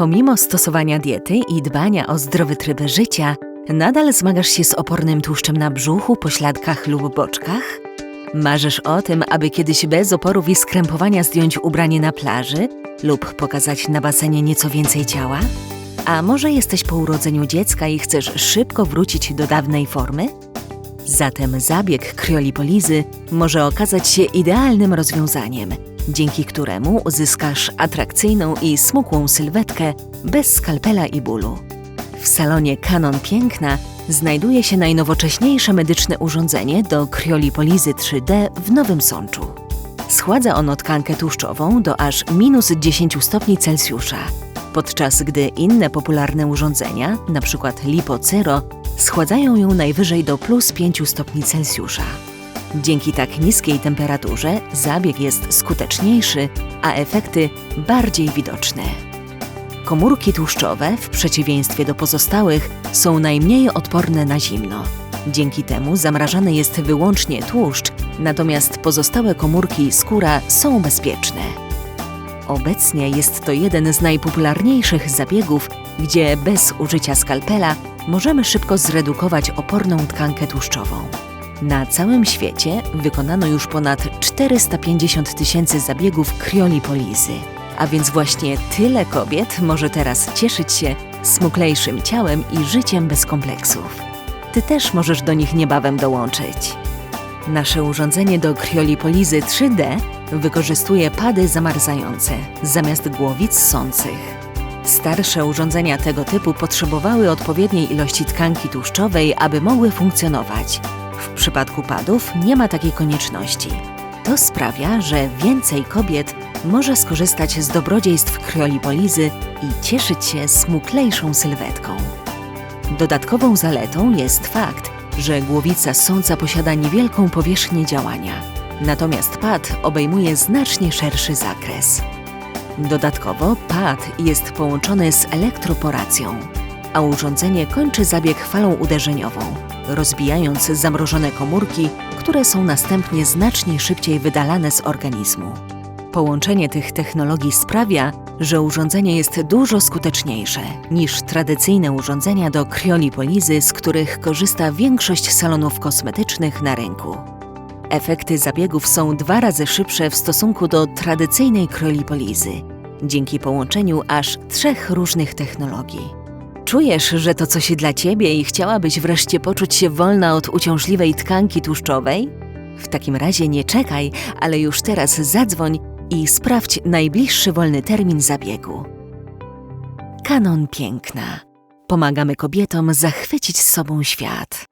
Pomimo stosowania diety i dbania o zdrowy tryb życia, nadal zmagasz się z opornym tłuszczem na brzuchu, pośladkach lub boczkach? Marzysz o tym, aby kiedyś bez oporów i skrępowania zdjąć ubranie na plaży lub pokazać na basenie nieco więcej ciała? A może jesteś po urodzeniu dziecka i chcesz szybko wrócić do dawnej formy? Zatem zabieg kriolipolizy może okazać się idealnym rozwiązaniem, dzięki któremu uzyskasz atrakcyjną i smukłą sylwetkę bez skalpela i bólu. W salonie Canon Piękna znajduje się najnowocześniejsze medyczne urządzenie do kriolipolizy 3D w Nowym Sączu. Schładza ono tkankę tłuszczową do aż minus 10 stopni Celsjusza, podczas gdy inne popularne urządzenia, np. LipoCero, schładzają ją najwyżej do plus 5 stopni Celsjusza. Dzięki tak niskiej temperaturze zabieg jest skuteczniejszy, a efekty bardziej widoczne. Komórki tłuszczowe, w przeciwieństwie do pozostałych, są najmniej odporne na zimno. Dzięki temu zamrażany jest wyłącznie tłuszcz, natomiast pozostałe komórki skóra są bezpieczne. Obecnie jest to jeden z najpopularniejszych zabiegów, gdzie bez użycia skalpela możemy szybko zredukować oporną tkankę tłuszczową. Na całym świecie wykonano już ponad 450 tysięcy zabiegów kriolipolizy, a więc właśnie tyle kobiet może teraz cieszyć się smuklejszym ciałem i życiem bez kompleksów. Ty też możesz do nich niebawem dołączyć. Nasze urządzenie do kriolipolizy 3D wykorzystuje pady zamarzające zamiast głowic sących. Starsze urządzenia tego typu potrzebowały odpowiedniej ilości tkanki tłuszczowej, aby mogły funkcjonować. W przypadku padów nie ma takiej konieczności. To sprawia, że więcej kobiet może skorzystać z dobrodziejstw kriolipolizy i cieszyć się smuklejszą sylwetką. Dodatkową zaletą jest fakt, że głowica sąca posiada niewielką powierzchnię działania, natomiast pad obejmuje znacznie szerszy zakres. Dodatkowo pad jest połączony z elektroporacją, a urządzenie kończy zabieg falą uderzeniową, rozbijając zamrożone komórki, które są następnie znacznie szybciej wydalane z organizmu. Połączenie tych technologii sprawia, że urządzenie jest dużo skuteczniejsze niż tradycyjne urządzenia do kriolipolizy, z których korzysta większość salonów kosmetycznych na rynku. Efekty zabiegów są dwa razy szybsze w stosunku do tradycyjnej kriolipolizy, dzięki połączeniu aż trzech różnych technologii. Czujesz, że to coś dla ciebie i chciałabyś wreszcie poczuć się wolna od uciążliwej tkanki tłuszczowej? W takim razie nie czekaj, ale już teraz zadzwoń i sprawdź najbliższy wolny termin zabiegu. Kanon Piękna. Pomagamy kobietom zachwycić sobą świat.